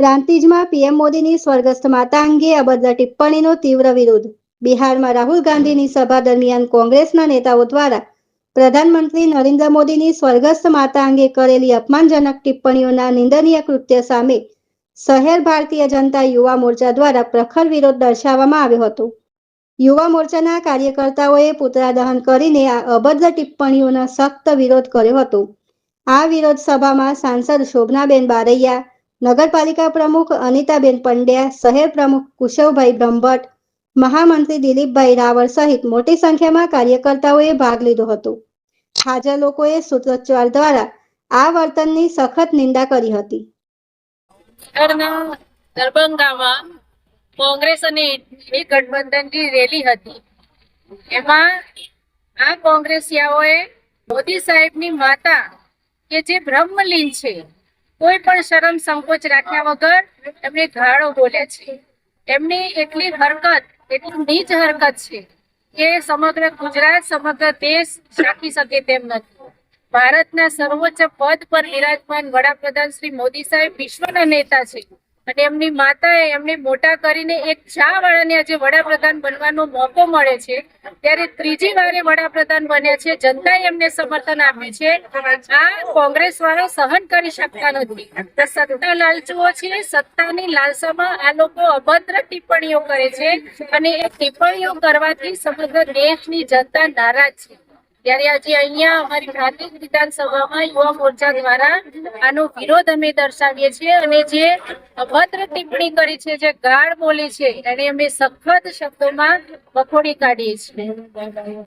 પ્રાંતિજમાં PM મોદીની સ્વર્ગસ્થ માતા અંગે અભદ્ર ટિપ્પણીનો તીવ્ર વિરોધ. બિહારમાં રાહુલ ગાંધીની સભા દરમિયાન કોંગ્રેસના નેતાઓ દ્વારા પ્રધાનમંત્રી નરેન્દ્ર મોદીની સ્વર્ગસ્થ માતા અંગે કરેલી અપમાનજનક ટિપ્પણીઓના નિંદનીય કૃત્ય સામે શહેર ભારતીય જનતા યુવા મોરચા દ્વારા પ્રખર વિરોધ દર્શાવવામાં આવ્યો હતો. યુવા મોરચાના કાર્યકર્તાઓએ પુતળા દહન કરીને આ અભદ્ર ટિપ્પણીઓનો સખ્ત વિરોધ કર્યો હતો. આ વિરોધ સભામાં સાંસદ શોભનાબેન બારૈયા નગરપાલિકા પ્રમુખ અનિતાબેન પંડ્યા, શહેર પ્રમુખ કુશવભાઈ બ્રહ્મભટ્ટ, મહામંત્રી દિલીપભાઈ રાવળ સહિત મોટી સંખ્યામાં કાર્યકર્તાઓએ ભાગ લીધો હતો. હાજર લોકોએ સૂત્રોચ્ચાર દ્વારા આ વર્તનની સખત નિંદા કરી હતી. કોંગ્રેસ અને એ ગઠબંધનની રેલી હતી. એમાં આ કોંગ્રેસિયાઓએ મોદી સાહેબની માતા કે જે બ્રહ્મલીન છે કોઈ પણ શરમ સંકોચ રાખ્યા વગર એમને ગાળો બોલે છે. એમની એટલી હરકત, એટલી નીચ હરકત છે કે સમગ્ર ગુજરાત, સમગ્ર દેશ રાખી શકે તેમ નથી. ભારતના સર્વોચ્ચ પદ પર વિરાજમાન વડાપ્રધાન શ્રી મોદી સાહેબ વિશ્વના નેતા છે. અને એમની માતાએ એમને મોટા કરીને એક ચા વાળાને આજે વડાપ્રધાન બનવાનો મોકો મળે છે. ત્યારે ત્રીજી વારે વડાપ્રધાન બન્યા છે. જનતાએ એમને સમર્થન આપે છે. આ કોંગ્રેસ વાળા સહન કરી શકતા નથી. સત્તા લાલચુઓ છે. સત્તાની લાલસામાં આ લોકો અભદ્ર ટિપ્પણીઓ કરે છે અને એ ટિપ્પણીઓ કરવાથી સમગ્ર દેશની જનતા નારાજ છે. ત્યારે આજે અહીંયા અમારી પ્રાથમિક વિધાનસભામાં યુવા મોરચા દ્વારા આનો વિરોધ અમે દર્શાવીએ છીએ અને જે અભદ્ર ટિપ્પણી કરી છે, જે ગાળ બોલી છે, એને અમે સખત શબ્દોમાં વખોડી કાઢીએ છીએ.